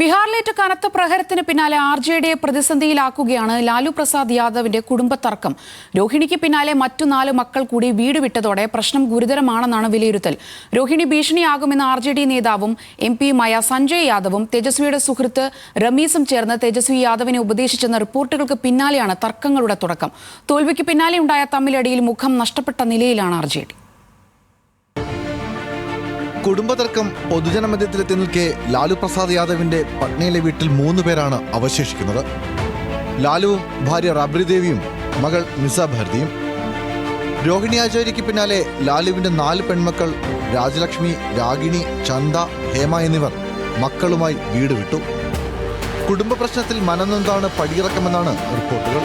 ബീഹാറിലേറ്റ കനത്ത പ്രഹരത്തിന് പിന്നാലെ ആർ ജെ ഡിയെ പ്രതിസന്ധിയിലാക്കുകയാണ് ലാലു പ്രസാദ് യാദവിന്റെ കുടുംബത്തർക്കം. രോഹിണിക്ക് പിന്നാലെ മറ്റു നാല് മക്കൾ കൂടി വീട് വിട്ടതോടെ പ്രശ്നം ഗുരുതരമാണെന്നാണ് വിലയിരുത്തൽ. രോഹിണി ഭീഷണിയാകുമെന്ന് ആർ ജെ ഡി നേതാവും എം പിയുമായ സഞ്ജയ് യാദവും തേജസ്വിയുടെ സുഹൃത്ത് റമീസും ചേർന്ന് തേജസ്വി യാദവിനെ ഉപദേശിച്ചെന്ന റിപ്പോർട്ടുകൾക്ക് പിന്നാലെയാണ് തർക്കങ്ങളുടെ തുടക്കം. തോൽവിക്ക് പിന്നാലെയുണ്ടായ തമ്മിലടിയിൽ മുഖം നഷ്ടപ്പെട്ട നിലയിലാണ് ആർ ജെ ഡി. കുടുംബതർക്കം പൊതുജനമധ്യത്തിലെത്തി നിൽക്കെ ലാലു പ്രസാദ് യാദവിന്റെ പട്നയിലെ വീട്ടിൽ മൂന്ന് പേരാണ് അവശേഷിക്കുന്നത്. ലാലുവും ഭാര്യ റബ്രി ദേവിയും മകൾ നിസ ഭാരതിയും. രോഹിണി ആചാര്യയ്ക്ക് പിന്നാലെ ലാലുവിന്റെ നാല് പെൺമക്കൾ രാജലക്ഷ്മി രാഗിണി ചന്ദ ഹേമ എന്നിവർ മക്കളുമായി വീട് വിട്ടു. കുടുംബ പ്രശ്നത്തിൽ മനനൊന്താണ് പടിയിറക്കമെന്നാണ് റിപ്പോർട്ടുകൾ.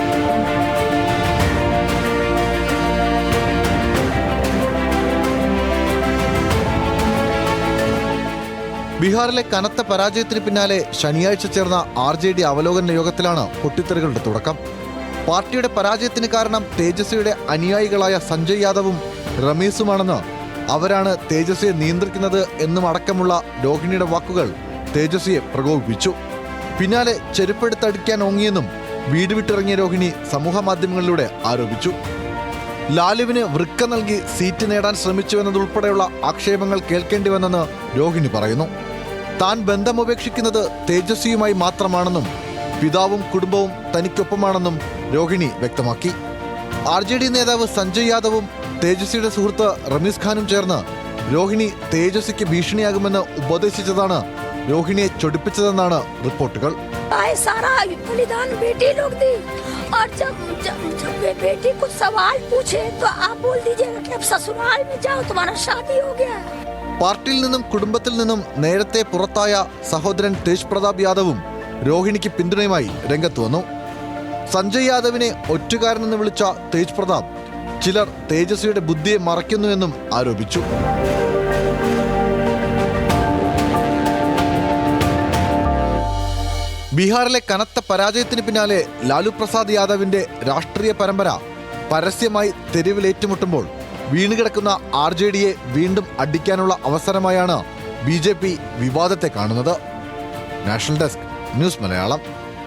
ബീഹാറിലെ കനത്ത പരാജയത്തിന് പിന്നാലെ ശനിയാഴ്ച ചേർന്ന ആർ ജെ ഡി അവലോകന യോഗത്തിലാണ് പൊട്ടിത്തെറികളുടെ തുടക്കം. പാർട്ടിയുടെ പരാജയത്തിന് കാരണം തേജസ്വിയുടെ അനുയായികളായ സഞ്ജയ് യാദവും റമീസുമാണെന്ന് അവരാണ് തേജസ്വിയെ നിയന്ത്രിക്കുന്നത് എന്നും അടക്കമുള്ള രോഹിണിയുടെ വാക്കുകൾ തേജസ്വിയെ പ്രകോപിപ്പിച്ചു. പിന്നാലെ ചെരുപ്പെടുത്തടിക്കാൻ ഓങ്ങിയെന്നും വീട് വിട്ടിറങ്ങിയ രോഹിണി സമൂഹമാധ്യമങ്ങളിലൂടെ ആരോപിച്ചു. ലാലുവിന് വൃക്ക നൽകി സീറ്റ് നേടാൻ ശ്രമിച്ചുവെന്നതുൾപ്പെടെയുള്ള ആക്ഷേപങ്ങൾ കേൾക്കേണ്ടി വന്നെന്ന് രോഹിണി പറയുന്നു. താൻ ബന്ധമുപേക്ഷിക്കുന്നത് തേജസ്വിയുമായി മാത്രമാണെന്നും പിതാവും കുടുംബവും തനിക്കൊപ്പമാണെന്നും രോഹിണി വ്യക്തമാക്കി ആർ ജെ ഡി നേതാവ് സഞ്ജയ് യാദവും തേജസ്വിയുടെ സുഹൃത്ത് റമീസ് ഖാനും ചേർന്ന് രോഹിണി തേജസ്വിക്ക് ഭീഷണിയാകുമെന്ന് ഉപദേശിച്ചതാണ് രോഹിണിയെ ചൊടിപ്പിച്ചതെന്നാണ് റിപ്പോർട്ടുകൾ आए सारा बलिदान बेटी लोग दी और जब जब, जब बे, बेटी कुछ सवाल पूछे तो आप बोल दीजिएगा कि अब ससुराल में जाओ तुम्हारा शादी हो गया है പാർട്ടിയിൽ നിന്നും കുടുംബത്തിൽ നിന്നും നേരത്തെ പുറത്തായ സഹോദരൻ തേജ് പ്രതാപ് യാദവും രോഹിണിക്ക് പിന്തുണയുമായി രംഗത്ത് വന്നു. സഞ്ജയ് യാദവിനെ ഒറ്റുകാരനെന്ന് വിളിച്ച തേജ് പ്രതാപ് ചിലർ തേജസ്വിയുടെ ബുദ്ധിയെ മറയ്ക്കുന്നുവെന്നും ആരോപിച്ചു. ബീഹാറിലെ കനത്ത പരാജയത്തിന് പിന്നാലെ ലാലു പ്രസാദ് യാദവിന്റെ രാഷ്ട്രീയ പരമ്പര പരസ്യമായി തെരുവിലേറ്റുമുട്ടുമ്പോൾ വീണുകിടക്കുന്ന ആർ ജെ ഡിയെ വീണ്ടും അടിക്കാനുള്ള അവസരമായാണ് ബി ജെ പി വിവാദത്തെ കാണുന്നത്. National desk news Malayalam.